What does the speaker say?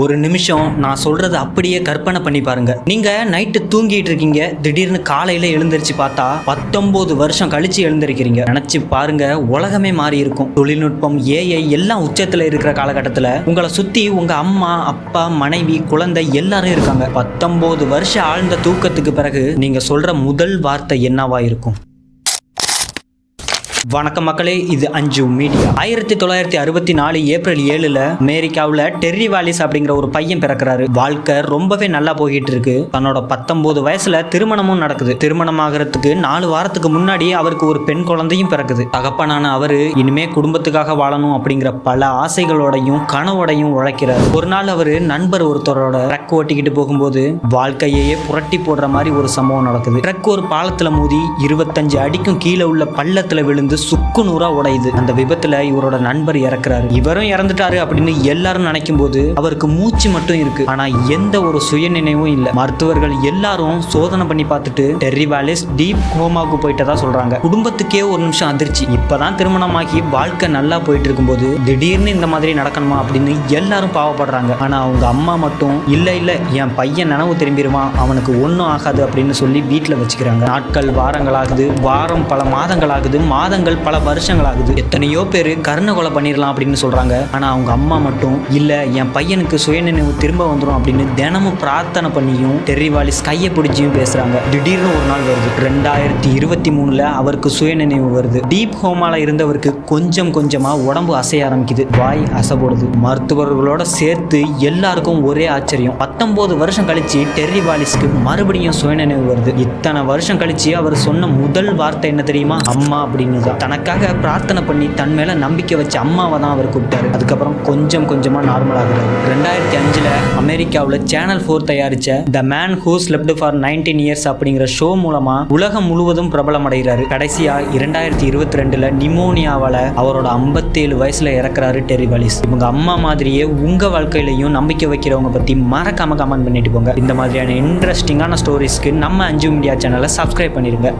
ஒரு நிமிஷம் நான் சொல்றத அப்படியே கற்பனை பண்ணி பாருங்க. நீங்க நைட்டு தூங்கிட்டு இருக்கீங்க திடீர்னு காலையில எழுந்திருச்சு பார்த்தா பத்தொன்பது வருஷம் கழிச்சு எழுந்திருக்கிறீங்க. நினைச்சு பாருங்க உலகமே மாறி இருக்கும். தொழில்நுட்பம் ஏஐ எல்லாம் உச்சத்துல இருக்கிற காலகட்டத்துல உங்களை சுத்தி உங்க அம்மா அப்பா மனைவி குழந்தை எல்லாரும் இருக்காங்க. பத்தொன்பது வருஷம் ஆழ்ந்த தூக்கத்துக்கு பிறகு நீங்க சொல்ற முதல் வார்த்தை என்னவா இருக்கும்? வணக்கம் மக்களே இது அஞ்சு மீடியா. ஆயிரத்தி தொள்ளாயிரத்தி அறுபத்தி நாலு ஏப்ரல் ஏழுல அமெரிக்காவில் டெர்ரி வாலிஸ் அப்படிங்கிற ஒரு பையன் பிறக்கிறாரு. வாழ்க்கை ரொம்பவே நல்லா போய்கிட்டு இருக்கு தன்னோட பத்தொன்பது வயசுல திருமணமும் நடக்குது. திருமணம் ஆகிறதுக்கு நாலு வாரத்துக்கு முன்னாடி அவருக்கு ஒரு பெண் குழந்தையும் பிறக்குது. தகப்பனான அவரு இனிமே குடும்பத்துக்காக வாழணும் அப்படிங்கிற பல ஆசைகளோடையும் கனவோடையும் உழைக்கிறார். ஒரு நாள் அவரு நண்பர் ஒருத்தரோட ட்ரக் ஓட்டிக்கிட்டு போகும்போது வாழ்க்கையையே புரட்டி போடுற மாதிரி ஒரு சம்பவம் நடக்குது. ட்ரக் ஒரு பாலத்துல மோதி இருபத்தஞ்சு அடிக்கும் கீழே உள்ள பள்ளத்துல விழுந்து சுக்கு நூறா உடையுது. அந்த விபத்துல இவரோட நண்பர் இறக்குறாரு. இவரும் இறந்துட்டாரு அப்படின்னு எல்லாரும் நினைக்கும் போது அவருக்கு மூச்சு மட்டும் இருக்கு. ஆனா எந்த ஒரு சுய நினைவும் இல்ல. மருத்துவர்கள் எல்லாரும் சோதனை பண்ணி பார்த்துட்டு டெர்ரி வாலிஸ் டீப் கோமாவுக்கு போயிட்டதா சொல்றாங்க. குடும்பத்துக்கே ஒரு நிமிஷம் அதிர்ச்சி. இப்பதான் திருமணமாகி வாழ்க்கை நல்லா போயிட்டு இருக்கும்போது திடீர்னு இந்த மாதிரி நடக்கணுமா அப்படின்னு எல்லாரும் பாவப்படுறாங்க. ஆனா அவங்க அம்மா மட்டும் இல்ல இல்ல என் பையன் நனவு திரும்பிடுவான் அவனுக்கு ஒன்றும் ஆகாது அப்படின்னு சொல்லி வீட்டில் வச்சுக்கிறாங்க. நாட்கள் வாரங்களாகுது. வாரம் பல மாதங்களாகுது. மாதங்கள் பல வருஷங்கள் ஆகுது எத்தனையோ பேர் கருணை கொலை பண்ணிடலாம் அப்படின்னு சொல்றாங்க. ஆனா அவங்க அம்மா மட்டும் இல்ல என் பையனுக்கு சுயநினைவு திரும்ப வந்துடும் அப்படின்னு தினமும் பிரார்த்தனை பண்ணியும் டெர்ரிவாலிஸ் கையை பிடிச்சியும் பேசுறாங்க. திடீர்னு ஒரு நாள் வருது. ரெண்டாயிரத்தி இருபத்தி மூணுல அவருக்கு சுயநினைவு வருது. டீப் ஹோமால இருந்தவருக்கு கொஞ்சம் கொஞ்சமா உடம்பு அசைய ஆரம்பிக்குது. வாய் அசைப்படுது மருத்துவர்களோட சேர்த்து எல்லாருக்கும் ஒரே ஆச்சரியம். பத்தொன்பது வருஷம் கழிச்சு டெர்ரி வாலிஸ்க்கு மறுபடியும் சுயநினைவு வருது. இத்தனை வருஷம் கழிச்சு அவர் சொன்ன முதல் வார்த்தை என்ன தெரியுமா? அம்மா அப்படின்னு தனக்காக பிரார்த்தனை பண்ணி தன் மேல நம்பிக்கை வச்ச அம்மாவை தான் அவர் கூப்பிட்டாரு. அதுக்கப்புறம் கொஞ்சம் கொஞ்சமா நார்மல் ஆகுறாரு ரெண்டாயிரத்தி அஞ்சுல அமெரிக்காவில் channel four தயாரிச்ச the man who slept for nineteen years அப்படிங்கிற ஷோ மூலமா உலகம் முழுவதும் பிரபலம் அடைகிறாரு. கடைசியா இரண்டாயிரத்தி இருபத்தி ரெண்டுல நிமோனியாவால அவரோட ஐம்பத்தேழு வயசுல இறக்குறாரு டெரி வாலிஸ். இவங்க அம்மா மாதிரியே உங்க வாழ்க்கையிலையும் நம்பிக்கை வைக்கிறவங்க பத்தி மறக்காம கமெண்ட் பண்ணிட்டு போங்க. இந்த மாதிரியான இன்ட்ரெஸ்டிங்கான ஸ்டோரிஸ்க்கு நம்ம அஞ்சு மீடியா சேனலை சப்ஸ்கிரைப் பண்ணிருங்க.